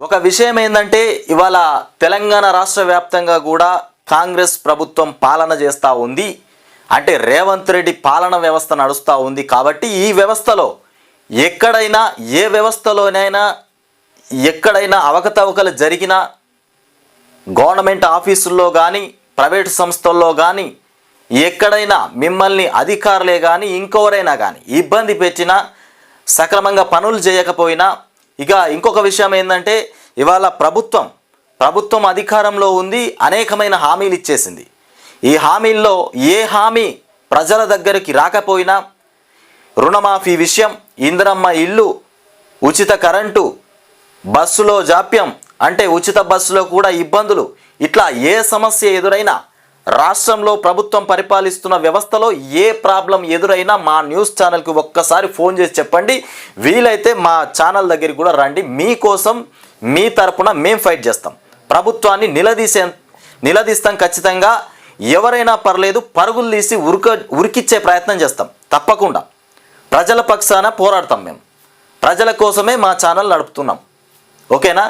ఒక విషయం ఏంటంటే ఇవాళ తెలంగాణ రాష్ట్ర వ్యాప్తంగా కూడా కాంగ్రెస్ ప్రభుత్వం పాలన చేస్తూ ఉంది. అంటే రేవంత్ రెడ్డి పాలన వ్యవస్థ నడుస్తూ ఉంది కాబట్టి ఈ వ్యవస్థలో ఎక్కడైనా ఏ వ్యవస్థలోనైనా ఎక్కడైనా అవకతవకలు జరిగినా గవర్నమెంట్ ఆఫీసుల్లో కానీ ప్రైవేట్ సంస్థల్లో కానీ ఎక్కడైనా మిమ్మల్ని అధికారులే కానీ ఇంకెవరైనా కానీ ఇబ్బంది పెట్టినా సక్రమంగా పనులు చేయకపోయినా ఇక ఇంకొక విషయం ఏంటంటే ఇవాళ ప్రభుత్వం ప్రభుత్వం అధికారంలో ఉంది అనేకమైన హామీలు ఇచ్చేసింది. ఈ హామీల్లో ఏ హామీ ప్రజల దగ్గరికి రాకపోయినా రుణమాఫీ విషయం ఇందిరమ్మ ఇల్లు ఉచిత కరెంటు బస్సులో జాప్యం అంటే ఉచిత బస్సులో కూడా ఇబ్బందులు ఇట్లా ఏ సమస్య ఎదురైనా రాష్ట్రంలో ప్రభుత్వం పరిపాలిస్తున్న వ్యవస్థలో ఏ ప్రాబ్లం ఎదురైనా మా న్యూస్ ఛానల్కి ఒక్కసారి ఫోన్ చేసి చెప్పండి. వీలైతే మా ఛానల్ దగ్గరికి కూడా రండి. మీకోసం మీ తరపున మేము ఫైట్ చేస్తాం. ప్రభుత్వాన్ని నిలదీసే నిలదీస్తాం ఖచ్చితంగా. ఎవరైనా పర్లేదు పరుగులు తీసి ఉరుక ఉరికిచ్చే ప్రయత్నం చేస్తాం. తప్పకుండా. ప్రజల పక్షాన పోరాడతాం మేము. ప్రజల కోసమే మా ఛానల్ నడుపుతున్నాం. ఓకేనా?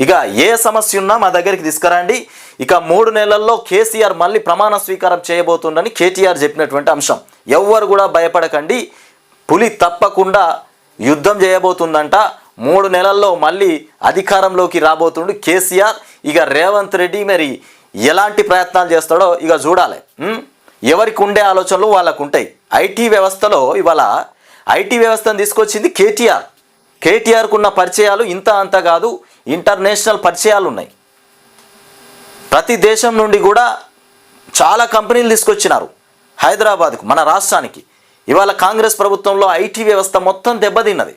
ఇక ఏ సమస్య ఉన్నా మా దగ్గరికి తీసుకురండి. ఇక మూడు నెలల్లో కేసీఆర్ మళ్ళీ ప్రమాణ స్వీకారం చేయబోతుందని కేటీఆర్ చెప్పినటువంటి అంశం. ఎవ్వరు కూడా భయపడకండి. పులి తప్పకుండా యుద్ధం చేయబోతుందంట. మూడు నెలల్లో మళ్ళీ అధికారంలోకి రాబోతుండు కేసీఆర్. ఇక రేవంత్ రెడ్డి మరి ఎలాంటి ప్రయత్నాలు చేస్తాడో ఇక చూడాలి. ఎవరికి ఉండే ఆలోచనలు వాళ్ళకు ఉంటాయి ఐటీ వ్యవస్థలో ఇవాళ ఐటీ వ్యవస్థను తీసుకొచ్చింది కేటీఆర్. కేటీఆర్కు ఉన్న పరిచయాలు ఇంత అంత కాదు. ఇంటర్నేషనల్ పరిచయాలు ఉన్నాయి ప్రతి దేశం నుండి కూడా చాలా కంపెనీలు తీసుకొచ్చినారు హైదరాబాద్కు మన రాష్ట్రానికి. ఇవాళ కాంగ్రెస్ ప్రభుత్వంలో ఐటీ వ్యవస్థ మొత్తం దెబ్బతిన్నది.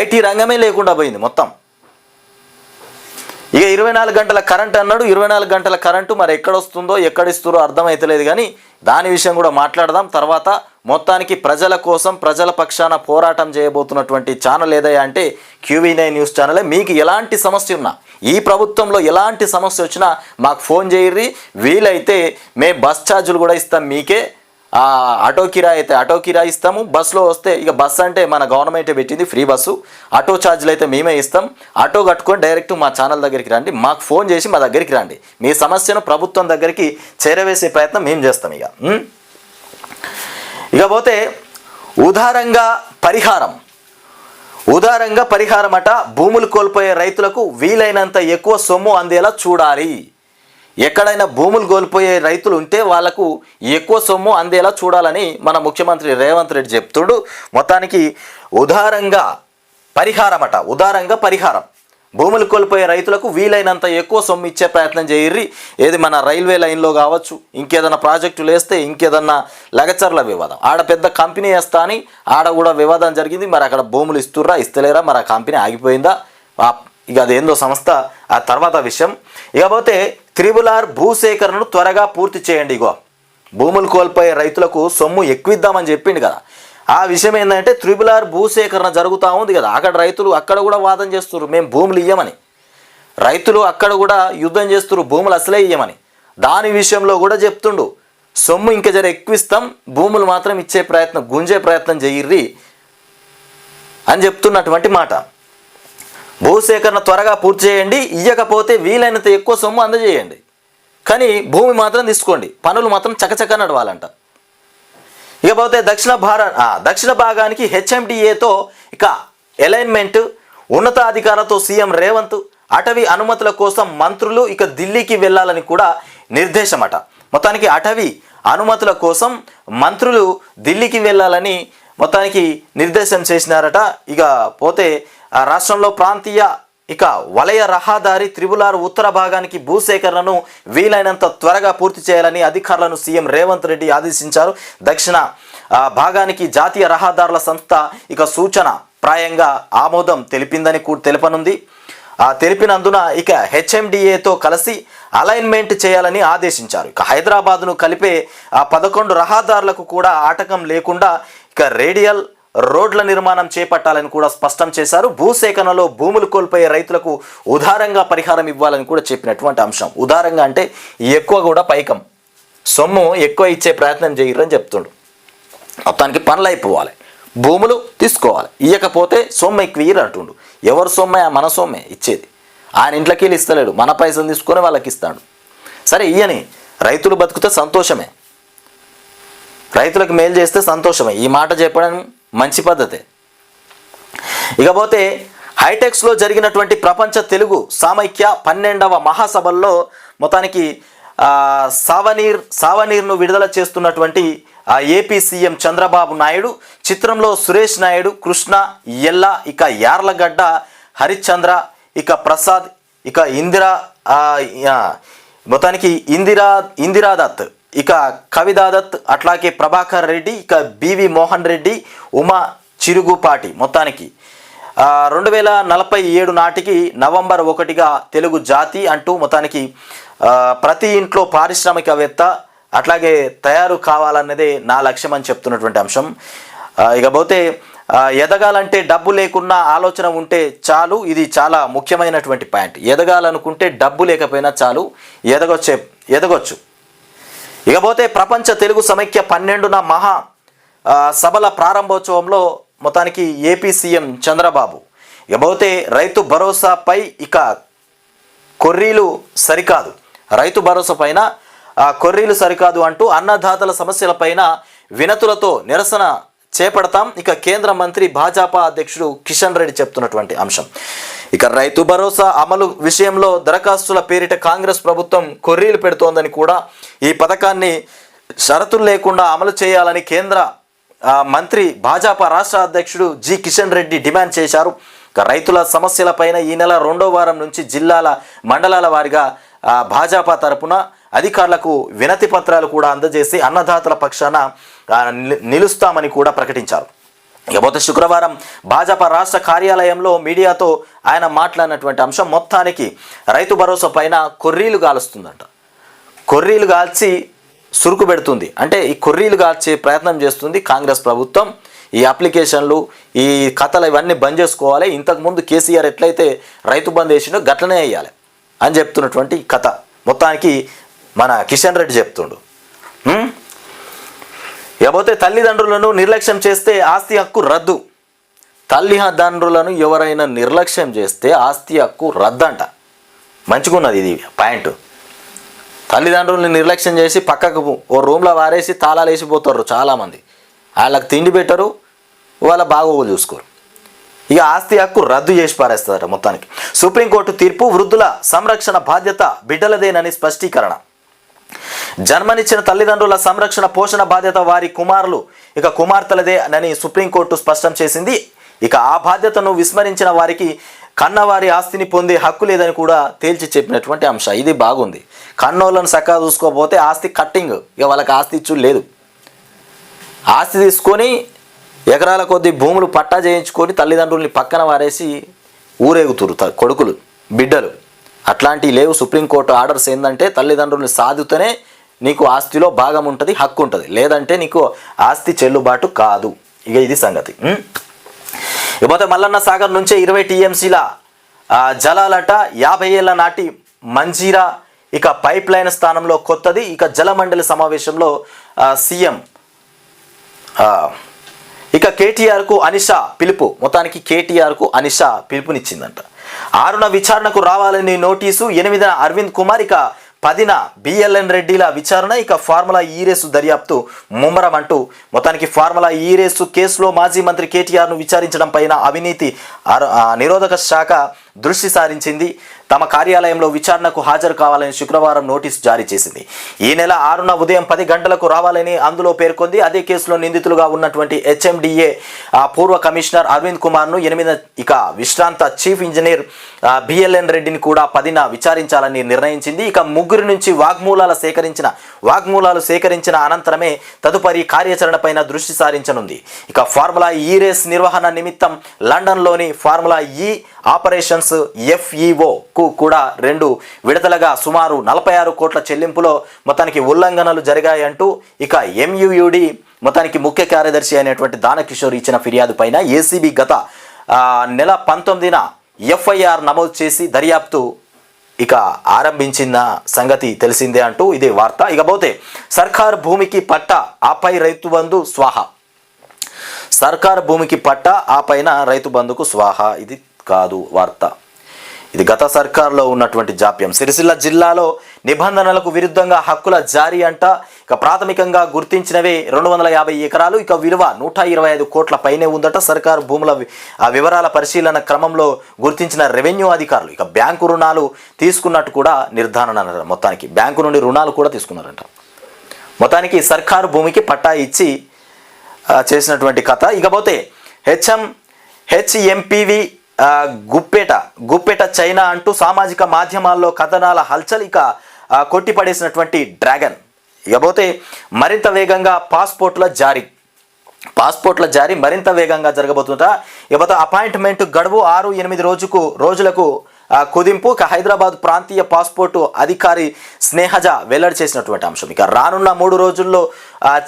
ఐటీ రంగమే లేకుండా పోయింది మొత్తం. ఇక ఇరవై నాలుగు గంటల కరెంట్ అన్నాడు. ఇరవై నాలుగు గంటల కరెంటు మరి ఎక్కడ వస్తుందో ఎక్కడ అర్థమైతలేదు కానీ దాని విషయం కూడా మాట్లాడదాం. తర్వాత మొత్తానికి ప్రజల కోసం ప్రజల పక్షాన పోరాటం చేయబోతున్నటువంటి ఛానల్ ఏదయ్యా అంటే క్యూవీ నైన్ న్యూస్ ఛానలే. మీకు ఎలాంటి సమస్య ఉన్నా ఈ ప్రభుత్వంలో ఎలాంటి సమస్య వచ్చినా మాకు ఫోన్ చేయర్రి. వీలైతే మే బస్ ఛార్జీలు కూడా ఇస్తాం మీకే. ఆటో కిరాయి అయితే ఆటో కిరాయి ఇస్తాము. బస్సులో వస్తే ఇక బస్సు అంటే మన గవర్నమెంటే పెట్టింది ఫ్రీ బస్సు. ఆటో ఛార్జీలు అయితే మేమే ఇస్తాం. ఆటో కట్టుకొని డైరెక్ట్ మా ఛానల్ దగ్గరికి రండి. మాకు ఫోన్ చేసి మా దగ్గరికి రండి. మీ సమస్యను ప్రభుత్వం దగ్గరికి చేరవేసే ప్రయత్నం మేము చేస్తాం ఇక. ఇకపోతే ఉదారంగా పరిహారం. ఉదారంగా పరిహారం అట భూములు కోల్పోయే రైతులకు వీలైనంత ఎక్కువ సొమ్ము అందేలా చూడాలి. ఎక్కడైనా భూములు కోల్పోయే రైతులు ఉంటే వాళ్ళకు ఎక్కువ సొమ్ము అందేలా చూడాలని మన ముఖ్యమంత్రి రేవంత్ రెడ్డి చెప్తుడు. మొత్తానికి ఉదారంగా పరిహారం అట ఉదారంగా పరిహారం. భూములు కోల్పోయే రైతులకు వీలైనంత ఎక్కువ సొమ్ము ఇచ్చే ప్రయత్నం చేయర్రి. ఏది మన రైల్వే లైన్లో కావచ్చు ఇంకేదైనా ప్రాజెక్టులు వేస్తే ఇంకేదన్నా లగచర్ల వివాదం. ఆడ పెద్ద కంపెనీ వేస్తా అని ఆడ కూడా వివాదం జరిగింది. మరి అక్కడ భూములు ఇస్తుర్రా ఇస్తలేరా? మరి ఆ కంపెనీ ఆగిపోయిందా? ఇక అదేందో సంస్థ ఆ తర్వాత విషయం. ఇకపోతే త్రిబుల్ ఆర్ భూసేకరణను త్వరగా పూర్తి చేయండి ఇగో. భూములు కోల్పోయే రైతులకు సొమ్ము ఎక్కువిద్దామని చెప్పిండు కదా. ఆ విషయం ఏంటంటే త్రిబుల్ ఆర్ భూసేకరణ జరుగుతూ ఉంది కదా. అక్కడ రైతులు అక్కడ కూడా వాదన చేస్తున్నారు మేము భూములు ఇయ్యమని. రైతులు అక్కడ కూడా యుద్ధం చేస్తున్నారు భూములు అసలే ఇయ్యమని. దాని విషయంలో కూడా చెప్తుండు సొమ్ము ఇంకా జర ఎక్కువిస్తాం భూములు మాత్రం ఇచ్చే ప్రయత్నం గుంజే ప్రయత్నం చెయ్యిర్రి అని చెప్తున్నటువంటి మాట. భూసేకరణ త్వరగా పూర్తి చేయండి ఇయ్యకపోతే వీలైనంత ఎక్కువ సొమ్ము అందజేయండి. కానీ భూమి మాత్రం తీసుకోండి పనులు మాత్రం చకచక నడవాలంట. ఇకపోతే దక్షిణ భారత్ దక్షిణ భాగానికి హెచ్ఎండిఏతో ఇక అలైన్మెంట్ ఉన్నతాధికారులతో సీఎం రేవంత్ అటవీ అనుమతుల కోసం మంత్రులు ఇక ఢిల్లీకి వెళ్ళాలని కూడా నిర్దేశమట. మొత్తానికి అటవీ అనుమతుల కోసం మంత్రులు ఢిల్లీకి వెళ్ళాలని మొత్తానికి నిర్దేశం చేసినారట. ఇక పోతే ఆ రాష్ట్రంలో ప్రాంతీయ ఇక వలయ రహదారి త్రిబులార్ ఉత్తర భాగానికి భూసేకరణను వీలైనంత త్వరగా పూర్తి చేయాలని అధికారులను సీఎం రేవంత్ రెడ్డి ఆదేశించారు. దక్షిణ ఆ, భాగానికి జాతీయ రహదారుల సంస్థ ఇక సూచన ప్రాయంగా ఆమోదం తెలిపిందని కూడా తెలుపనుంది. ఆ తెలిపినందున ఇక హెచ్ఎండిఏతో కలిసి అలైన్మెంట్ చేయాలని ఆదేశించారు. ఇక హైదరాబాద్ను కలిపే ఆ పదకొండు రహదారులకు కూడా ఆటకం లేకుండా ఇక రేడియల్ రోడ్ల నిర్మాణం చేపట్టాలని కూడా స్పష్టం చేశారు. భూసేకరణలో భూములు కోల్పోయే రైతులకు ఉదారంగా పరిహారం ఇవ్వాలని కూడా చెప్పినటువంటి అంశం. ఉదారంగా అంటే ఎక్కువ కూడా పైకం. సొమ్ము ఎక్కువ ఇచ్చే ప్రయత్నం చేయరని చెప్తుండు. మొత్తానికి పనులు అయిపోవాలి. భూములు తీసుకోవాలి. ఇవ్వకపోతే సొమ్ము ఎక్కువ అంటుండు. ఎవరు సొమ్మే? మన సొమ్మే ఇచ్చేది. ఆయన ఇంట్లోకి వెళ్ళి ఇస్తలేడు. మన పైసలు తీసుకొని వాళ్ళకి ఇస్తాడు. సరే ఇయ్యని. రైతులు బతికితే సంతోషమే. రైతులకు మేలు చేస్తే సంతోషమే. ఈ మాట చెప్పడం మంచి పద్ధతే. ఇకపోతే హైటెక్స్లో జరిగినటువంటి ప్రపంచ తెలుగు సామైక్య పన్నెండవ మహాసభల్లో మొత్తానికి సావనీర్ సావనీర్ను విడుదల చేస్తున్నటువంటి ఏపీ సీఎం చంద్రబాబు నాయుడు చిత్రంలో సురేష్ నాయుడు కృష్ణ ఎల్ల ఇక యార్లగడ్డ హరిశ్చంద్ర ఇక ప్రసాద్ ఇక ఇందిరా మొత్తానికి ఇందిరా ఇందిరాదత్ ఇక కవిదాదత్ అట్లాగే ప్రభాకర్ రెడ్డి ఇక బివి మోహన్ రెడ్డి ఉమా చిరుగుపాటి మొత్తానికి. రెండు వేల నలభై ఏడు నాటికి నవంబర్ ఒకటిగా తెలుగు జాతి అంటూ మొత్తానికి ప్రతి ఇంట్లో పారిశ్రామికవేత్త అట్లాగే తయారు కావాలన్నదే నా లక్ష్యం అని చెప్తున్నటువంటి అంశం. ఇకపోతే ఎదగాలంటే డబ్బు లేకున్నా ఆలోచన ఉంటే చాలు ఇది చాలా ముఖ్యమైనటువంటి పాయింట్. ఎదగాలనుకుంటే డబ్బు లేకపోయినా చాలు ఎదగొచ్చే ఎదగొచ్చు. ఇకపోతే ప్రపంచ తెలుగు సమైక్య పన్నెండున మహా సభల ప్రారంభోత్సవంలో మొత్తానికి ఏపీ సీఎం చంద్రబాబు. ఇకపోతే రైతు భరోసాపై ఇక కొర్రీలు సరికాదు. రైతు భరోసా పైన కొర్రీలు సరికాదు అంటూ అన్నదాతల సమస్యలపైన వినతులతో నిరసన చేపడతాం. ఇక కేంద్ర మంత్రి భాజపా అధ్యక్షుడు కిషన్ రెడ్డి చెప్తున్నటువంటి అంశం. ఇక రైతు భరోసా అమలు విషయంలో దరఖాస్తుల పేరిట కాంగ్రెస్ ప్రభుత్వం కొర్రీలు పెడుతోందని కూడా ఈ పథకాన్ని షరతులు లేకుండా అమలు చేయాలని కేంద్ర మంత్రి భాజపా రాష్ట్ర అధ్యక్షుడు జి కిషన్ రెడ్డి డిమాండ్ చేశారు. ఇక రైతుల సమస్యలపైన ఈ నెల రెండో వారం నుంచి జిల్లాల మండలాల వారిగా భాజపా తరపున అధికారులకు వినతి పత్రాలు కూడా అందజేసి అన్నదాతల పక్షాన నిలుస్తామని కూడా ప్రకటించారు. ఇకపోతే శుక్రవారం భాజపా రాష్ట్ర కార్యాలయంలో మీడియాతో ఆయన మాట్లాడినటువంటి అంశం మొత్తానికి రైతు భరోసా పైన కొర్రీలు గాలుస్తుందంట. కొర్రీలు కాల్చి సురుకు పెడుతుంది. అంటే ఈ కొర్రీలు కాల్చే ప్రయత్నం చేస్తుంది కాంగ్రెస్ ప్రభుత్వం. ఈ అప్లికేషన్లు ఈ కథలు ఇవన్నీ బంద్ చేసుకోవాలి. ఇంతకుముందు కేసీఆర్ ఎట్లయితే రైతు బంద్ వేసిండో గట్లనే వేయాలి అని చెప్తున్నటువంటి కథ. మొత్తానికి మన కిషన్ రెడ్డి చెప్తుండు. ఇకపోతే తల్లిదండ్రులను నిర్లక్ష్యం చేస్తే ఆస్తి హక్కు రద్దు. తల్లిదండ్రులను ఎవరైనా నిర్లక్ష్యం చేస్తే ఆస్తి హక్కు రద్దంట. మంచిగున్నది ఇది పాయింట్. తల్లిదండ్రులను నిర్లక్ష్యం చేసి పక్కకు ఓ రూమ్లో వారేసి తాళాలు వేసిపోతారు చాలామంది. వాళ్ళకి తిండి పెట్టరు వాళ్ళ బాగోగులు చూసుకోరు. ఇక ఆస్తి హక్కు రద్దు చేసి పారేస్తారట మొత్తానికి. సుప్రీంకోర్టు తీర్పు వృద్ధుల సంరక్షణ బాధ్యత బిడ్డలదేనని స్పష్టీకరణ. జన్మనిచ్చిన తల్లిదండ్రుల సంరక్షణ పోషణ బాధ్యత వారి కుమారులు. ఇక కుమార్తెలదే అని సుప్రీంకోర్టు స్పష్టం చేసింది. ఇక ఆ బాధ్యతను విస్మరించిన వారికి కన్నవారి ఆస్తిని పొందే హక్కు లేదని కూడా తేల్చి చెప్పినటువంటి అంశం. ఇది బాగుంది. కన్నోళ్ళను చక్కగా చూసుకోకపోతే ఆస్తి కట్టింగ్. ఇక వాళ్ళకి ఆస్తి ఇచ్చు లేదు. ఆస్తి తీసుకొని ఎకరాల కొద్ది భూములు పట్టా చేయించుకొని తల్లిదండ్రుల్ని పక్కన వారేసి ఊరేగుతురు త- కొడుకులు బిడ్డలు. అట్లాంటివి లేవు. సుప్రీంకోర్టు ఆర్డర్స్ ఏంటంటే తల్లిదండ్రుల్ని సాధితేనే నీకు ఆస్తిలో భాగం ఉంటుంది హక్కు ఉంటుంది. లేదంటే నీకు ఆస్తి చెల్లుబాటు కాదు. ఇక ఇది సంగతి. ఇకపోతే మల్లన్న సాగర్ నుంచే ఇరవై టీఎంసీల జలాలట యాభై ఏళ్ళ నాటి మంజీరా ఇక పైప్ లైన్ స్థానంలో కొత్తది. ఇక జలమండలి సమావేశంలో సీఎం ఇక కేటీఆర్కు అనిషా పిలుపు. మొత్తానికి కేటీఆర్కు అనిషా పిలుపునిచ్చిందంట. ఆరున విచారణకు రావాలని నోటీసు ఎనిమిదిన అరవింద్ కుమార్ ఇక పదిన బిఎల్ఎన్ రెడ్డిల విచారణ ఇక ఫార్ములా ఈ రేసు దర్యాప్తు ముమ్మరం అంటూ మొత్తానికి ఫార్ములా ఈ రేసు కేసులో మాజీ మంత్రి కేటీఆర్ను విచారించడం పైన అవినీతి నిరోధక శాఖ దృష్టి సారించింది. తమ కార్యాలయంలో విచారణకు హాజరు కావాలని శుక్రవారం నోటీసు జారీ చేసింది. ఈ నెల ఆరున ఉదయం పది గంటలకు రావాలని అందులో పేర్కొంది. అదే కేసులో నిందితులుగా ఉన్నటువంటి హెచ్ఎండిఏ పూర్వ కమిషనర్ అరవింద్ కుమార్ను ఎనిమిది ఇక విశ్రాంత చీఫ్ ఇంజనీర్ బిఎల్ఎన్ రెడ్డిని కూడా పదిన విచారించాలని నిర్ణయించింది. ఇక ముగ్గురు నుంచి వాగ్మూలాల సేకరించిన వాగ్మూలాలు సేకరించిన అనంతరమే తదుపరి కార్యాచరణపైన దృష్టి సారించనుంది. ఇక ఫార్ములా ఈ రేస్ నిర్వహణ నిమిత్తం లండన్లోని ఫార్ములా ఈ ఆపరేషన్స్ ఎఫ్ఈఓ కు కూడా రెండు విడతలుగా సుమారు నలభై ఆరు కోట్ల చెల్లింపులో మొత్తానికి ఉల్లంఘనలు జరిగాయంటూ ఇక ఎంయుయుడి మొత్తానికి ముఖ్య కార్యదర్శి అయినటువంటి దానకిషోర్ ఇచ్చిన ఫిర్యాదు పైన ఏసీబీ గత నెల పంతొమ్మిదిన ఎఫ్ఐఆర్ నమోదు చేసి దర్యాప్తు ఇక ఆరంభించిన సంగతి తెలిసిందే అంటూ ఇదే వార్త. ఇకపోతే సర్కార్ భూమికి పట్ట ఆపై రైతు బంధు స్వాహ. సర్కార్ భూమికి పట్ట ఆ పైన రైతు బంధుకు స్వాహ. ఇది కాదు వార్త. ఇది గత సర్కార్లో ఉన్నటువంటి జాప్యం. సిరిసిల్ల జిల్లాలో నిబంధనలకు విరుద్ధంగా హక్కుల జారీ అంట. ఇక ప్రాథమికంగా గుర్తించినవే రెండు వందల యాభై ఎకరాలు. ఇక విలువ నూట ఇరవై ఐదు కోట్ల పైనే ఉందట. సర్కారు భూముల వి- ఆ వివరాల పరిశీలన క్రమంలో గుర్తించిన రెవెన్యూ అధికారులు. ఇక బ్యాంకు రుణాలు తీసుకున్నట్టు కూడా నిర్ధారణ మొత్తానికి బ్యాంకు నుండి రుణాలు కూడా తీసుకున్నారంట. మొత్తానికి సర్కారు భూమికి పట్టా ఇచ్చి చేసినటువంటి కథ. ఇకపోతే హెచ్ఎం హెచ్ఎంపివి గుప్పేట గుప్పేట చైనా అంటూ సామాజిక మాధ్యమాల్లో కథనాల హల్చలిక కొట్టిపడేసినటువంటి డ్రాగన్. ఇకపోతే మరింత వేగంగా పాస్పోర్ట్ల జారీ. పాస్పోర్ట్ల జారీ మరింత వేగంగా జరగబోతుంట ఇకపోతే అపాయింట్మెంట్ గడువు ఆరు ఎనిమిది రోజుకు రోజులకు కుదింపు. ఇక హైదరాబాద్ ప్రాంతీయ పాస్పోర్టు అధికారి స్నేహజ వెల్లడి చేసినటువంటి అంశం. ఇక రానున్న మూడు రోజుల్లో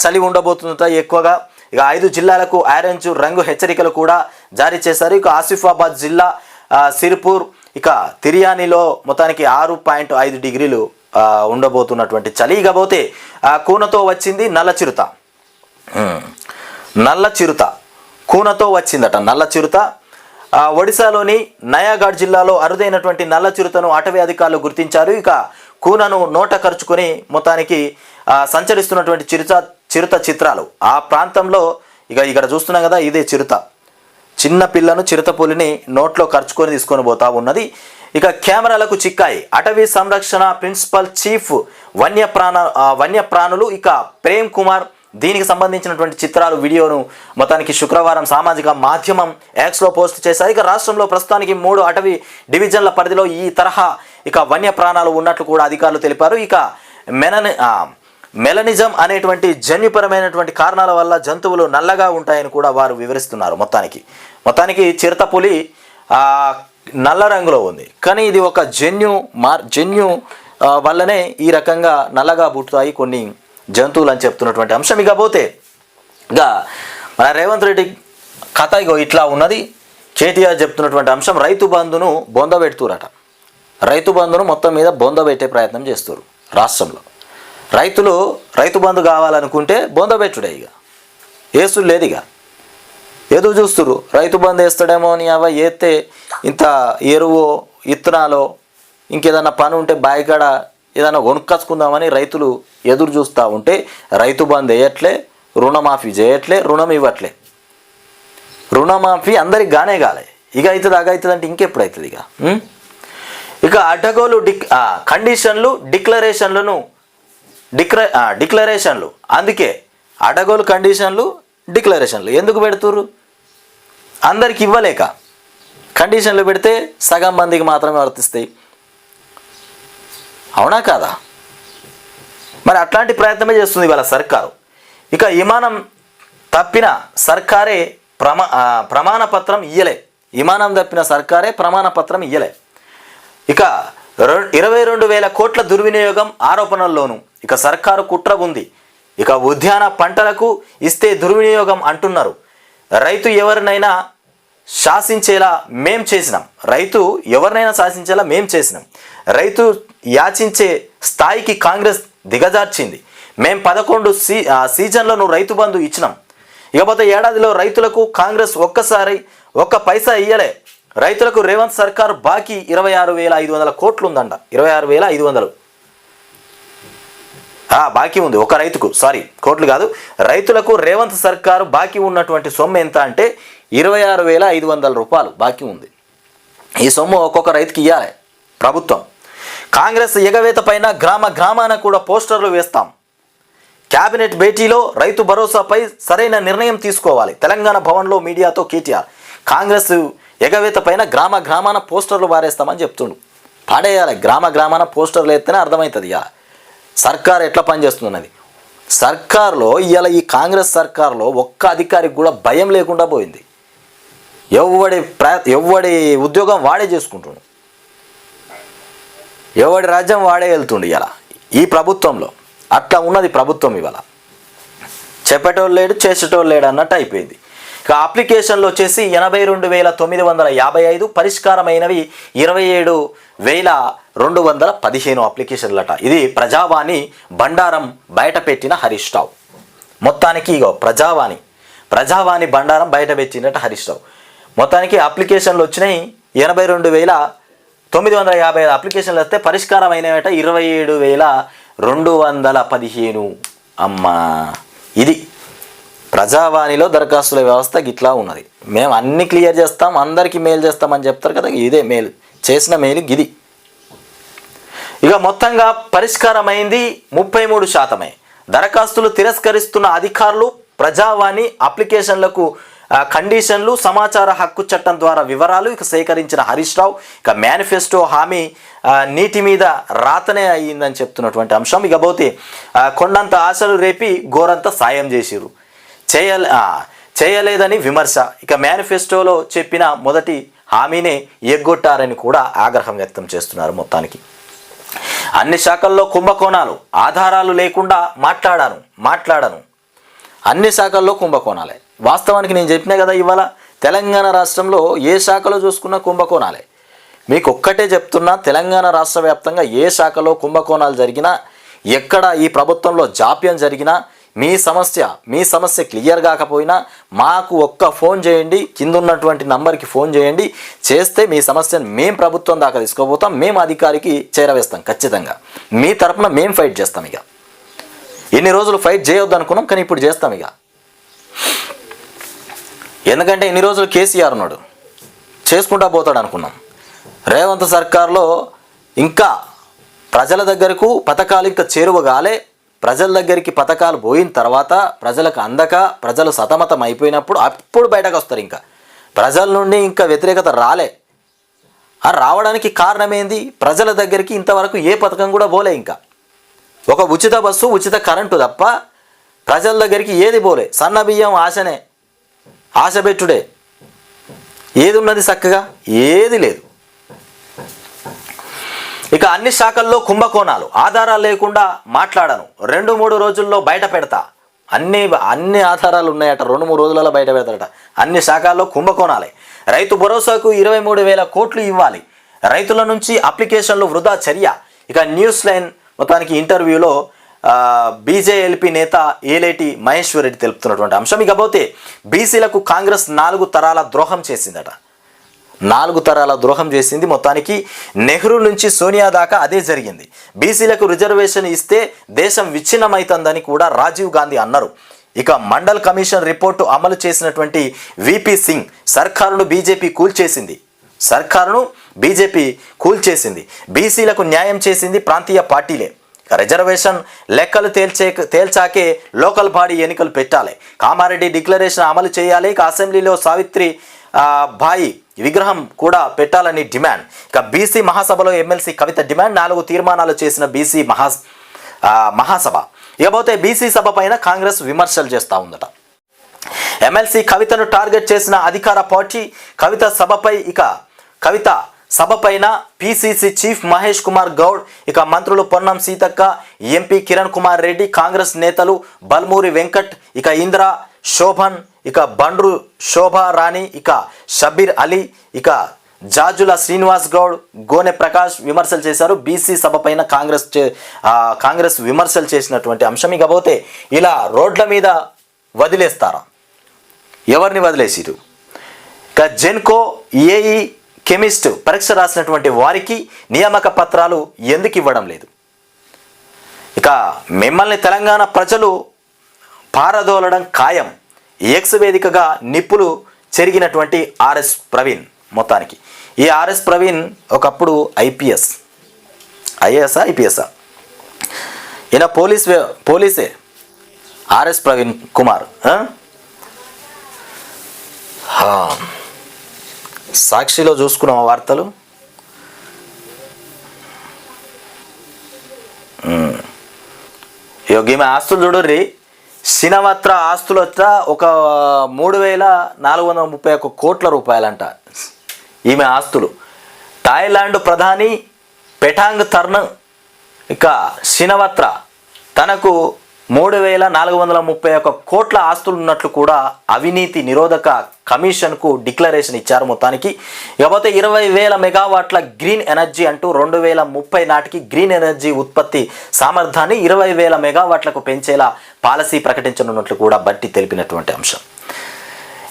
చలి ఉండబోతుందట ఎక్కువగా. ఇక ఐదు జిల్లాలకు ఆరెంజ్ రంగు హెచ్చరికలు కూడా జారీ చేశారు. ఇక ఆసిఫాబాద్ జిల్లా సిర్పూర్ ఇక తిరియానిలో మొత్తానికి ఆరు పాయింట్ ఐదు డిగ్రీలు ఉండబోతున్నటువంటి చలి. ఇకపోతే ఆ, కూనతో వచ్చింది నల్ల చిరుత. నల్ల చిరుత. కూనతో వచ్చిందట నల్ల చిరుత. ఆ, ఒడిశాలోని నయాగఢ్ జిల్లాలో అరుదైనటువంటి నల్ల చిరుతను అటవీ అధికారులు గుర్తించారు. ఇక కూనను నోట ఖర్చుకొని మొత్తానికి సంచరిస్తున్నటువంటి చిరుత చిరుత చిత్రాలు. ఆ ప్రాంతంలో ఇక ఇక్కడ చూస్తున్నాం కదా ఇదే చిరుత. చిన్న పిల్లను చిరుతపులిని నోట్లో ఖర్చుకొని తీసుకొని పోతా ఉన్నది. ఇక కెమెరాలకు చిక్కాయి. అటవీ సంరక్షణ ప్రిన్సిపల్ చీఫ్ వన్యప్రాణ వన్యప్రాణులు ఇక ప్రేమ్ కుమార్ దీనికి సంబంధించినటువంటి చిత్రాలు వీడియోను మొత్తానికి శుక్రవారం సామాజిక మాధ్యమం యాక్స్లో పోస్ట్ చేశారు. ఇక రాష్ట్రంలో ప్రస్తుతానికి మూడు అటవీ డివిజన్ల పరిధిలో ఈ తరహా ఇక వన్యప్రాణాలు ఉన్నట్లు కూడా అధికారులు తెలిపారు. ఇక మెనని మెలనిజం అనేటువంటి జన్యుపరమైనటువంటి కారణాల వల్ల జంతువులు నల్లగా ఉంటాయని కూడా వారు వివరిస్తున్నారు మొత్తానికి. మొత్తానికి చిరుతపులి నల్ల రంగులో ఉంది. కానీ ఇది ఒక జన్యు మార్ జన్యు వల్లనే ఈ రకంగా నల్లగా పుట్టుతాయి కొన్ని జంతువులు అని చెప్తున్నటువంటి అంశం. ఇకపోతే ఇక మన రేవంత్ రెడ్డి కథ ఇగో ఇట్లా ఉన్నది. కేటీఆర్ చెప్తున్నటువంటి అంశం రైతు బంధును బొందబెడుతురట రైతు బంధును మొత్తం మీద బొందబెట్టే ప్రయత్నం చేస్తారు రాష్ట్రంలో. రైతులు రైతు బంధు కావాలనుకుంటే బొందబెట్టుడే ఇక ఏసులు లేదు ఇక ఎదురు చూస్తురు రైతు బంధు వేస్తాడేమో అని అవ వేస్తే ఇంత ఎరువు ఇత్తనాలు ఇంకేదన్నా పని ఉంటే బాయికాడ ఏదైనా కొనుక్కొచ్చుకుందామని రైతులు ఎదురు చూస్తూ ఉంటే రైతు బంధు వేయట్లే రుణమాఫీ చేయట్లే రుణం ఇవ్వట్లే. రుణమాఫీ అందరికి గానే కాలే. ఇక అవుతుంది అగ అవుతుంది అంటే ఇంకెప్పుడు అవుతుంది ఇక? ఇక అడ్డగోలు డిక్ కండిషన్లు డిక్లరేషన్లను డిక్ల డిక్లరేషన్లు. అందుకే అడగోలు కండిషన్లు డిక్లరేషన్లు. ఎందుకు పెడుతురు అందరికి ఇవ్వలేక కండిషన్లు పెడితే సగం మందికి మాత్రమే వర్తిస్తాయి. అవునా కాదా? మరి అట్లాంటి ప్రయత్నమే చేస్తుంది ఇవాళ సర్కారు. ఇక విమానం తప్పిన సర్కారే ప్రమా ప్రమాణపత్రం ప్రమాణ పత్రం ఇయ్యలే. విమానం తప్పిన సర్కారే ప్రమాణపత్రం ఇయ్యలే. ఇక ఇరవై రెండు వేల కోట్ల దుర్వినియోగం ఆరోపణల్లోనూ ఇక సర్కారు కుట్ర ఉంది. ఇక ఉద్యాన పంటలకు ఇస్తే దుర్వినియోగం అంటున్నారు. రైతు ఎవరినైనా శాసించేలా మేం చేసినాం. రైతు ఎవరినైనా శాసించేలా మేం చేసినాం. రైతు యాచించే స్థాయికి కాంగ్రెస్ దిగజార్చింది. మేం పదకొండు సీ ఆ, సీజన్లను రైతు బంధు ఇచ్చినాం. ఇకపోతే ఏడాదిలో రైతులకు కాంగ్రెస్ ఒక్కసారి ఒక్క పైసా ఇయ్యలే. రైతులకు రేవంత్ సర్కార్ బాకీ ఇరవై ఆరు వేల ఐదు వందల కోట్లు ఉందంట ఇరవై ఆరు వేల ఐదు వందలు. బాకీ ఉంది. ఒక రైతుకు సారీ కోట్లు కాదు. రైతులకు రేవంత్ సర్కారు బాకీ ఉన్నటువంటి సొమ్ము ఎంత అంటే ఇరవై ఆరు వేల ఐదు వందల రూపాయలు బాకీ ఉంది. ఈ సొమ్ము ఒక్కొక్క రైతుకి ఇవ్వాలి ప్రభుత్వం. కాంగ్రెస్ ఎగవేత పైన గ్రామ గ్రామాన కూడా పోస్టర్లు వేస్తాం. కేబినెట్ భేటీలో రైతు భరోసాపై సరైన నిర్ణయం తీసుకోవాలి. తెలంగాణ భవన్లో మీడియాతో కేటీఆర్. కాంగ్రెస్ ఎగవేత పైన గ్రామ గ్రామాన పోస్టర్లు వారేస్తామని చెప్తుండు. పాడేయాలి గ్రామ గ్రామాన పోస్టర్లు వేస్తేనే అర్థమవుతుంది ఇలా సర్కార్ ఎట్లా పనిచేస్తున్నది సర్కార్లో ఇవాళ ఈ కాంగ్రెస్ సర్కార్లో ఒక్క అధికారికి కూడా భయం లేకుండా పోయింది. ఎవడి ప్ర ఎవడి ఉద్యోగం వాడే చేసుకుంటుండు. ఎవడి రాజ్యం వాడే వెళ్తుండు ఇలా ఈ ప్రభుత్వంలో. అట్లా ఉన్నది ప్రభుత్వం ఇవాళ. చెప్పేటోళ్ళు లేడు చేసేటోళ్ళు లేడు అన్నట్టు అయిపోయింది. ఇక అప్లికేషన్లు వచ్చేసి ఎనభై రెండు వేల తొమ్మిది వందల యాభై ఐదు పరిష్కారమైనవి ఇరవై ఏడు వేల రెండు వందల పదిహేను అప్లికేషన్లట. ఇది ప్రజావాణి బండారం బయటపెట్టిన హరీష్ రావు. మొత్తానికి ఇగో ప్రజావాణి. ప్రజావాణి బండారం బయట పెట్టినట్టు హరీష్ రావు. మొత్తానికి అప్లికేషన్లు వచ్చినాయి. ఎనభై రెండు వేల తొమ్మిది వందల యాభై ఐదు అప్లికేషన్లు వస్తే పరిష్కారం అయినవట ఇరవై ఏడు వేల రెండు వందల పదిహేను. అమ్మా. ఇది ప్రజావాణిలో దరఖాస్తుల వ్యవస్థ గిట్లా ఉన్నది. మేము అన్ని క్లియర్ చేస్తాం అందరికీ మెయిల్ చేస్తామని చెప్తారు కదా ఇదే మెయిల్. చేసిన మేలు గిది. ఇక మొత్తంగా పరిష్కారమైంది ముప్పై మూడు శాతమే. దరఖాస్తులు తిరస్కరిస్తున్న అధికారులు ప్రజావాణి అప్లికేషన్లకు కండిషన్లు సమాచార హక్కు చట్టం ద్వారా వివరాలు ఇక సేకరించిన హరీష్ రావు. ఇక మేనిఫెస్టో హామీ నీటి మీద రాతనే అయ్యిందని చెప్తున్నటువంటి అంశం. ఇకపోతే కొండంత ఆశలు రేపి గోరంత సాయం చేసిరు చేయలే చేయలేదని విమర్శ. ఇక మేనిఫెస్టోలో చెప్పిన మొదటి హామీని ఎగ్గొట్టారని కూడా ఆగ్రహం వ్యక్తం చేస్తున్నారు మొత్తానికి. అన్ని శాఖల్లో కుంభకోణాలు ఆధారాలు లేకుండా మాట్లాడాను మాట్లాడను. అన్ని శాఖల్లో కుంభకోణాలే. వాస్తవానికి నేను చెప్పినా కదా ఇవాళ తెలంగాణ రాష్ట్రంలో ఏ శాఖలో చూసుకున్నా కుంభకోణాలే. మీకు ఒక్కటే చెప్తున్నా తెలంగాణ రాష్ట్ర వ్యాప్తంగా ఏ శాఖలో కుంభకోణాలు జరిగినా ఎక్కడ ఈ ప్రభుత్వంలో జాప్యం జరిగినా మీ సమస్య మీ సమస్య క్లియర్ కాకపోయినా మాకు ఒక్క ఫోన్ చేయండి కింద ఉన్నటువంటి నంబర్కి ఫోన్ చేయండి. చేస్తే మీ సమస్యను మేము ప్రభుత్వం దాకా తీసుకోపోతాం మేము అధికారికి చేరవేస్తాం ఖచ్చితంగా. మీ తరపున మేము ఫైట్ చేస్తాం ఇక. ఎన్ని రోజులు ఫైట్ చేయొద్దు అనుకున్నాం కానీ ఇప్పుడు చేస్తాం ఇక. ఎందుకంటే ఇన్ని రోజులు కేసీఆర్ ఉన్నాడు. చేసుకుంటా పోతాడు అనుకున్నాం రేవంత్ సర్కార్లో ఇంకా ప్రజల దగ్గరకు పథకాలు ఇంకా చేరువగాలే ప్రజల దగ్గరికి పథకాలు పోయిన తర్వాత ప్రజలకు అందక ప్రజలు సతమతం అయిపోయినప్పుడు అప్పుడు బయటకు వస్తారు ఇంకా. ప్రజల నుండి ఇంకా వ్యతిరేకత రాలే. ఆ రావడానికి కారణం ఏంది ప్రజల దగ్గరికి ఇంతవరకు ఏ పథకం కూడా పోలే ఇంకా. ఒక ఉచిత బస్సు ఉచిత కరెంటు తప్ప ప్రజల దగ్గరికి ఏది పోలే. సన్న బియ్యం ఆశనే ఆశ పెట్టుడే. ఏది ఉన్నది చక్కగా? ఏది లేదు. ఇక అన్ని శాఖల్లో కుంభకోణాలు. ఆధారాలు లేకుండా మాట్లాడను. రెండు మూడు రోజుల్లో బయట పెడతా. అన్ని అన్ని ఆధారాలు ఉన్నాయట. రెండు మూడు రోజులలో బయట పెడతాడట. అన్ని శాఖల్లో కుంభకోణాలే. రైతు భరోసాకు ఇరవై మూడు వేల కోట్లు ఇవ్వాలి. రైతుల నుంచి అప్లికేషన్లు వృధా చర్య. ఇక న్యూస్ లైన్ మొత్తానికి ఇంటర్వ్యూలో బీజేఎల్పీ నేత ఏలేటి మహేశ్వర్ రెడ్డి తెలుపుతున్నటువంటి అంశం. ఇకపోతే బీసీలకు కాంగ్రెస్ నాలుగు తరాల ద్రోహం చేసిందట. నాలుగు తరాల ద్రోహం చేసింది. మొత్తానికి నెహ్రూ నుంచి సోనియా దాకా అదే జరిగింది. బీసీలకు రిజర్వేషన్ ఇస్తే దేశం విచ్ఛిన్నమైతుందని కూడా రాజీవ్ గాంధీ అన్నారు. ఇక మండల్ కమిషన్ రిపోర్టు అమలు చేసినటువంటి విపి సింగ్ సర్కారును బీజేపీ కూల్చేసింది. సర్కారును బీజేపీ కూల్చేసింది. బీసీలకు న్యాయం చేసింది ప్రాంతీయ పార్టీలే. రిజర్వేషన్ లెక్కలు తేల్చే తేల్చాకే లోకల్ బాడీ ఎన్నికలు పెట్టాలి. కామారెడ్డి డిక్లరేషన్ అమలు చేయాలి. ఇక అసెంబ్లీలో సావిత్రి బాయి విగ్రహం కూడా పెట్టాలని డిమాండ్. ఇక బీసీ మహాసభలో ఎమ్మెల్సీ కవిత డిమాండ్. నాలుగు తీర్మానాలు చేసిన బీసీ మహా మహాసభ. ఇకపోతే బీసీ సభ పైన కాంగ్రెస్ విమర్శలు చేస్తూ ఉందట. ఎమ్మెల్సీ కవితను టార్గెట్ చేసిన అధికార పార్టీ కవిత సభపై ఇక కవిత సభ పైన పిసిసి చీఫ్ మహేష్ కుమార్ గౌడ్ ఇక మంత్రులు పొన్నం సీతక్క ఎంపీ కిరణ్ కుమార్ రెడ్డి కాంగ్రెస్ నేతలు బల్మూరి వెంకట్ ఇక ఇంద్ర శోభన్ ఇక బండ్రు శోభా రాణి ఇక షబీర్ అలీ ఇక జాజుల శ్రీనివాస్ గౌడ్ గోనె ప్రకాష్ విమర్శలు చేశారు. బీసీ సభ పైన కాంగ్రెస్ చే- కాంగ్రెస్ విమర్శలు చేసినటువంటి అంశం ఇకపోతే ఇలా రోడ్ల మీద వదిలేస్తారా? ఎవరిని వదిలేసిరు? ఇక జెన్కో ఏఈ కెమిస్ట్ పరీక్ష రాసినటువంటి వారికి నియామక పత్రాలు ఎందుకు ఇవ్వడం లేదు? ఇక మిమ్మల్ని తెలంగాణ ప్రజలు పారదోలడం ఖాయం. ఎక్స్ వేదికగా నిప్పులు చెరిగినటువంటి ఆర్ఎస్ ప్రవీణ్ మొత్తానికి. ఈ ఆర్ఎస్ ప్రవీణ్ ఒకప్పుడు ఐపీఎస్ ఐఏఎస్ఆ ఐపీఎస్ఆ? ఈయన పోలీస్ వే- పోలీసే. ఆర్ఎస్ ప్రవీణ్ కుమార్ సాక్షిలో చూసుకున్నాం వార్తలు? యోగ్యమే ఆస్తులు చూడర్రీ. సినవత్ర ఆస్తులు వచ్చ ఒక మూడు వేల నాలుగు వందల ముప్పై ఒక్క కోట్ల రూపాయలంట ఈమె ఆస్తులు. థాయిలాండ్ ప్రధాని పెటాంగ్ తర్న్ ఇక సినవత్ర తనకు మూడు వేల నాలుగు వందల ముప్పై ఒక్క కోట్ల ఆస్తులు ఉన్నట్లు కూడా అవినీతి నిరోధక కమిషన్కు డిక్లరేషన్ ఇచ్చారు మొత్తానికి. ఇకపోతే ఇరవై వేల మెగావాట్ల గ్రీన్ ఎనర్జీ అంటూ రెండు వేల ముప్పై నాటికి గ్రీన్ ఎనర్జీ ఉత్పత్తి సామర్థ్యాన్ని ఇరవై వేల మెగావాట్లకు పెంచేలా పాలసీ ప్రకటించనున్నట్లు కూడా బట్టి తెలిపినటువంటి అంశం.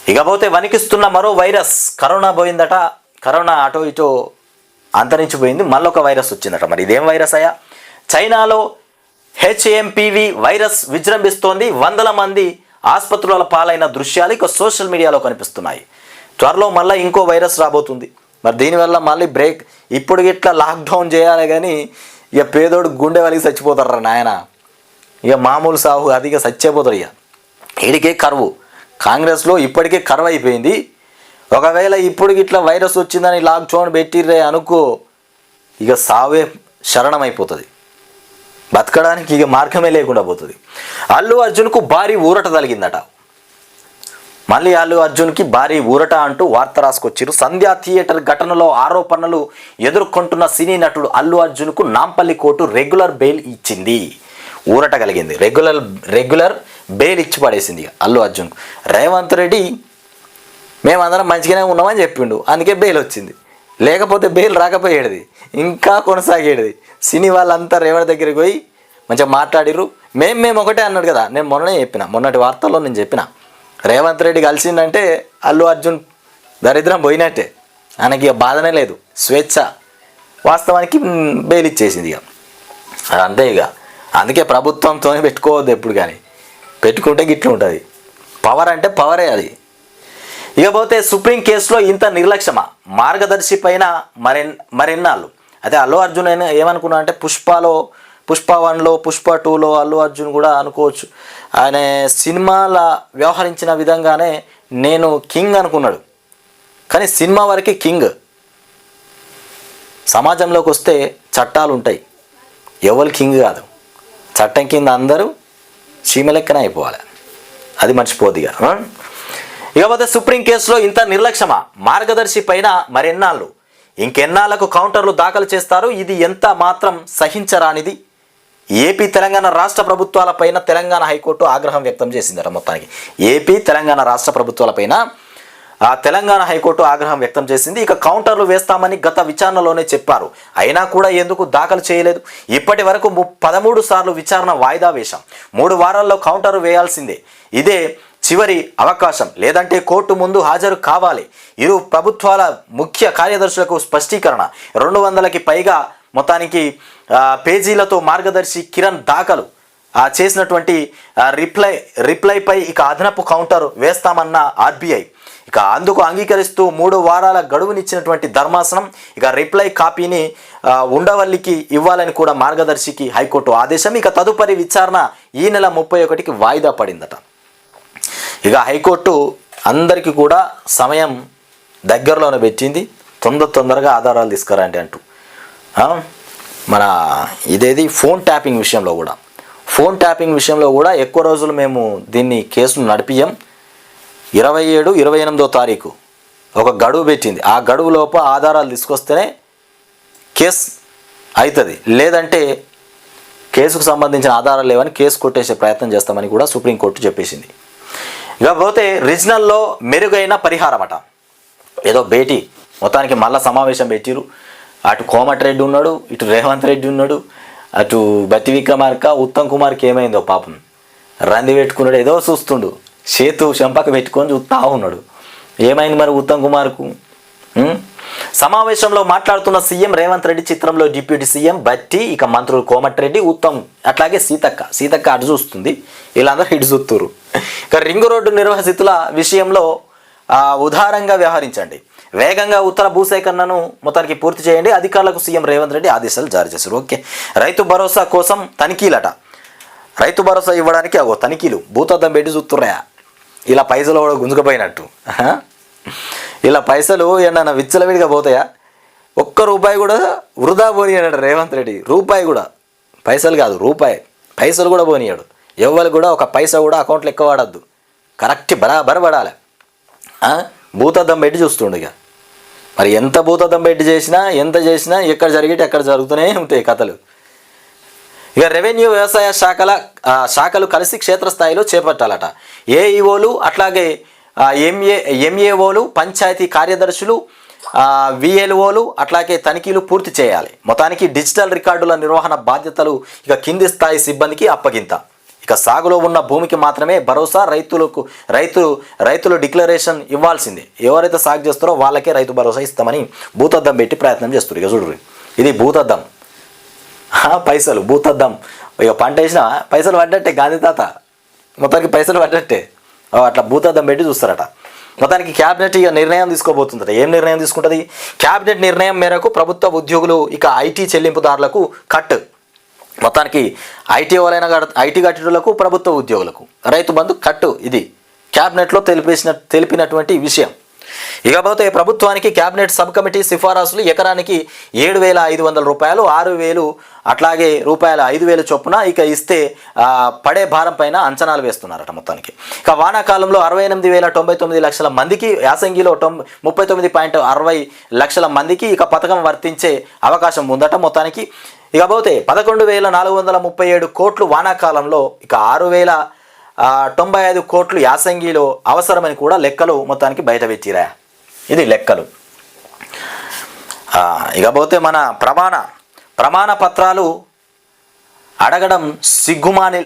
ఇకపోతే వణికిస్తున్న మరో వైరస్ కరోనా పోయిందట. కరోనా అటో ఇటో అంతరించిపోయింది. మళ్ళొక ఒక వైరస్ వచ్చిందట. మరి ఇదేం వైరస్ అయ్యా? చైనాలో హెచ్ఎంపివి వైరస్ విజృంభిస్తోంది. వందల మంది ఆసుపత్రుల పాలైన దృశ్యాలు ఇక సోషల్ మీడియాలో కనిపిస్తున్నాయి. త్వరలో మళ్ళీ ఇంకో వైరస్ రాబోతుంది. మరి దీనివల్ల మళ్ళీ బ్రేక్. ఇప్పుడు ఇట్లా లాక్డౌన్ చేయాలి కానీ ఇక పేదోడు గుండె వలిగి చచ్చిపోతారా నాయన. ఇక మామూలు సాగు అది ఇక చచ్చిపోతారు ఇక. ఈడికే కరువు. కాంగ్రెస్లో ఇప్పటికే కరువు అయిపోయింది. ఒకవేళ ఇప్పుడు ఇట్లా వైరస్ వచ్చిందని లాక్డౌన్ పెట్టిర్రే అనుకో ఇక సావే శరణం అయిపోతుంది బతకడానికి ఇక మార్గమే లేకుండా పోతుంది. అల్లు అర్జున్కు భారీ ఊరట తలిగిందట మళ్ళీ అల్లు అర్జున్కి భారీ ఊరట అంటూ వార్త రాసుకొచ్చారు. సంధ్యా థియేటర్ ఘటనలో ఆరోపణలు ఎదుర్కొంటున్న సినీ నటుడు అల్లు అర్జున్కు నాంపల్లి కోర్టు రెగ్యులర్ బెయిల్ ఇచ్చింది. ఊరట కలిగింది. రెగ్యులర్ రెగ్యులర్ బెయిల్ ఇచ్చి పడేసింది ఇక అల్లు అర్జున్ రేవంత్ రెడ్డి మేమందరం మంచిగానే ఉన్నామని చెప్పిండు. అందుకే బెయిల్ వచ్చింది. లేకపోతే బెయిల్ రాకపోయేది ఇంకా కొనసాగేది. సినీ వాళ్ళంతా రేవంత్ దగ్గరికి పోయి మంచిగా మాట్లాడిర్రు. మేము మేము ఒకటే అన్నాడు కదా నేను మొన్ననే చెప్పిన మొన్నటి వార్తల్లో నేను చెప్పిన. రేవంత్ రెడ్డి కలిసిందంటే అల్లు అర్జున్ దరిద్రం పోయినట్టే. ఆయనకి ఇక బాధనే లేదు స్వేచ్ఛ. వాస్తవానికి బెయిల్ ఇచ్చేసింది ఇక. అది అంతే ఇక. అందుకే ప్రభుత్వంతోనే పెట్టుకోవద్దు ఎప్పుడు కానీ. పెట్టుకుంటే గిట్లు ఉంటుంది. పవర్ అంటే పవరే అది. ఇకపోతే సుప్రీం కేసులో ఇంత నిర్లక్ష్యమా? మార్గదర్శి పైన మరెన్ మరెన్నాళ్ళు? అదే అల్లు అర్జున్ అయినా ఏమనుకున్నా అంటే పుష్పలో పుష్ప వన్లో పుష్ప టూలో అల్లు అర్జున్ కూడా అనుకోవచ్చు. ఆయన సినిమాల వ్యవహరించిన విధంగానే నేను కింగ్ అనుకున్నాడు. కానీ సినిమా వరకే కింగ్. సమాజంలోకి వస్తే చట్టాలు ఉంటాయి ఎవరు కింగ్ కాదు. చట్టం కింద అందరూ చీమ లెక్కన అయిపోవాలి. అది మర్చిపోద్ది ఇక ఇకపోతే సుప్రీం కేసులో ఇంత నిర్లక్ష్యమా? మార్గదర్శి పైన మరెన్నాళ్ళు? ఇంకెన్నాళ్ళకు కౌంటర్లు దాఖలు చేస్తారు ఇది ఎంత మాత్రం సహించరానిది. ఏపీ తెలంగాణ రాష్ట్ర ప్రభుత్వాలపైన తెలంగాణ హైకోర్టు ఆగ్రహం వ్యక్తం చేసిందట మొత్తానికి. ఏపీ తెలంగాణ రాష్ట్ర ప్రభుత్వాలపైన తెలంగాణ హైకోర్టు ఆగ్రహం వ్యక్తం చేసింది. ఇక కౌంటర్లు వేస్తామని గత విచారణలోనే చెప్పారు. అయినా కూడా ఎందుకు దాఖలు చేయలేదు? ఇప్పటి వరకు ము- పదమూడు సార్లు విచారణ వాయిదా వేశాం. మూడు వారాల్లో కౌంటర్ వేయాల్సిందే. ఇదే చివరి అవకాశం లేదంటే కోర్టు ముందు హాజరు కావాలి. ఇరు ప్రభుత్వాల ముఖ్య కార్యదర్శులకు స్పష్టీకరణ. రెండు వందలకి పైగా మొత్తానికి పేజీలతో మార్గదర్శి కిరణ్ దాఖలు. ఆ చేసినటువంటి రిప్లై రిప్లైపై ఇక అదనపు కౌంటర్ వేస్తామన్న ఆర్బీఐ. ఇక అందుకు అంగీకరిస్తూ మూడు వారాల గడువునిచ్చినటువంటి ధర్మాసనం ఇక రిప్లై కాపీని ఉండవల్లికి ఇవ్వాలని కూడా మార్గదర్శికి హైకోర్టు ఆదేశం. ఇక తదుపరి విచారణ ఈ నెల ముప్పై ఒకటికి వాయిదా పడిందట. ఇక హైకోర్టు అందరికీ కూడా సమయం దగ్గరలోనే పెట్టింది. తొందర తొందరగా ఆధారాలు తీసుకురండి అంటూ. మన ఇదేది? ఫోన్ ట్యాపింగ్ విషయంలో కూడా. ఫోన్ ట్యాపింగ్ విషయంలో కూడా ఎక్కువ రోజులు మేము దీన్ని కేసును నడిపియం ఇరవై ఏడు ఇరవై ఎనిమిదో తారీఖు ఒక గడువు పెట్టింది. ఆ గడువు లోప ఆధారాలు తీసుకొస్తేనే కేసు అవుతుంది లేదంటే కేసుకు సంబంధించిన ఆధారాలు లేవని కేసు కొట్టేసే ప్రయత్నం చేస్తామని కూడా సుప్రీంకోర్టు చెప్పేసింది. ఇకపోతే రీజనల్లో మెరుగైన పరిహారం అట ఏదో భేటీ. మొత్తానికి మళ్ళా సమావేశం పెట్టిరు అటు కోమటిరెడ్డి ఉన్నాడు ఇటు రేవంత్ రెడ్డి ఉన్నాడు అటు బతి విక్రమార్క ఉత్తమ్ కుమార్కి ఏమైందో పాపం. రంది పెట్టుకున్నాడు ఏదో చూస్తుండు. చేతు చెంపక పెట్టుకొని చూస్తా ఉన్నాడు. ఏమైంది మరి ఉత్తమ్ కుమార్కు? సమావేశంలో మాట్లాడుతున్న సీఎం రేవంత్ రెడ్డి చిత్రంలో డిప్యూటీ సీఎం బట్టి ఇక మంత్రులు కోమటిరెడ్డి ఉత్తమ్ అట్లాగే సీతక్క. సీతక్క అటు చూస్తుంది వీళ్ళందరూ ఇటు చూస్తున్నారు ఇక రింగు రోడ్డు నిర్వాసితుల విషయంలో ఉదారంగా వ్యవహరించండి. వేగంగా ఉత్తర భూసేకరణను మొత్తానికి పూర్తి చేయండి. అధికారులకు సీఎం రేవంత్ రెడ్డి ఆదేశాలు జారీ చేశారు. ఓకే. రైతు భరోసా కోసం తనిఖీలట. రైతు భరోసా ఇవ్వడానికి అగో తనిఖీలు. భూతద్దం పెట్టి చూస్తున్నాయా? ఇలా పైసలు కూడా గుంజుకపోయినట్టు. ఇలా పైసలు ఏమన్నా విచ్చలవిడిగా పోతాయా? ఒక్క రూపాయి కూడా వృధా పోనీయాడు రేవంత్ రెడ్డి. రూపాయి కూడా. పైసలు కాదు రూపాయి. పైసలు కూడా పోనీయాడు. ఎవరు కూడా ఒక పైసా కూడా అకౌంట్లో ఎక్కువ వాడద్దు. కరెక్ట్ బరాబర్ పడాలి భూతద్దం పెట్టి చూస్తుండు ఇక. మరి ఎంత భూతద్దం పెట్టి చేసినా ఎంత చేసినా ఎక్కడ జరిగేటి ఎక్కడ జరుగుతూనే ఉంటాయి కథలు. ఇక రెవెన్యూ వ్యవసాయ శాఖల ఆ, శాఖలు కలిసి క్షేత్రస్థాయిలో చేపట్టాలట. ఏఈఓలు అట్లాగే ఎంఏ ఎంఏఓలు పంచాయతీ కార్యదర్శులు విఎల్ఓలు అట్లాగే తనిఖీలు పూర్తి చేయాలి. మొత్తానికి డిజిటల్ రికార్డుల నిర్వహణ బాధ్యతలు ఇక కింది స్థాయి సిబ్బందికి అప్పగింత. ఇక సాగులో ఉన్న భూమికి మాత్రమే భరోసా రైతులకు రైతు రైతులు డిక్లరేషన్ ఇవ్వాల్సిందే. ఎవరైతే సాగు చేస్తారో వాళ్ళకే రైతు భరోసా ఇస్తామని భూతద్దం పెట్టి ప్రయత్నం చేస్తారు ఇక చూడు ఇది భూతద్దం. పైసలు భూతద్దం. ఇక పంట వేసిన పైసలు పడ్డట్టే గాంధీ తాత. మొత్తానికి పైసలు పడ్డట్టే. అట్లా భూతద్దం పెట్టి చూస్తారట. మొత్తానికి క్యాబినెట్ ఇక నిర్ణయం తీసుకోబోతుందట. ఏం నిర్ణయం తీసుకుంటుంది? క్యాబినెట్ నిర్ణయం మేరకు ప్రభుత్వ ఉద్యోగులు ఇక ఐటీ చెల్లింపుదారులకు కట్. మొత్తానికి ఐటీ వలైన ఐటీ కట్టేటోళ్ళకు ప్రభుత్వ ఉద్యోగులకు. రైతు బంధు కట్టు ఇది. క్యాబినెట్లో తెలిపేసిన తెలిపినటువంటి విషయం. ఇకపోతే ప్రభుత్వానికి క్యాబినెట్ సబ్ కమిటీ సిఫారసులు ఎకరానికి ఏడు వేల ఐదు వందల రూపాయలు ఆరు వేలు అట్లాగే రూపాయల ఐదు వేల చొప్పున ఇక ఇస్తే పడే భారం పైన అంచనాలు వేస్తున్నారట మొత్తానికి. ఇక వానాకాలంలో అరవై ఎనిమిది వేల తొంభై తొమ్మిది లక్షల మందికి యాసంగిలో తొం ముప్పై తొమ్మిది పాయింట్ అరవై లక్షల మందికి ఇక పథకం వర్తించే అవకాశం ఉందట మొత్తానికి. ఇకపోతే పదకొండు వేల నాలుగు వందల ముప్పై ఏడు కోట్లు వానాకాలంలో ఇక ఆరు వేల తొంభై ఐదు కోట్లు యాసంగిలో అవసరమని కూడా లెక్కలు మొత్తానికి బయట పెట్టిరా. ఇది లెక్కలు. ఇకపోతే మన ప్రమాణ ప్రమాణ పత్రాలు అడగడం సిగ్గుమాని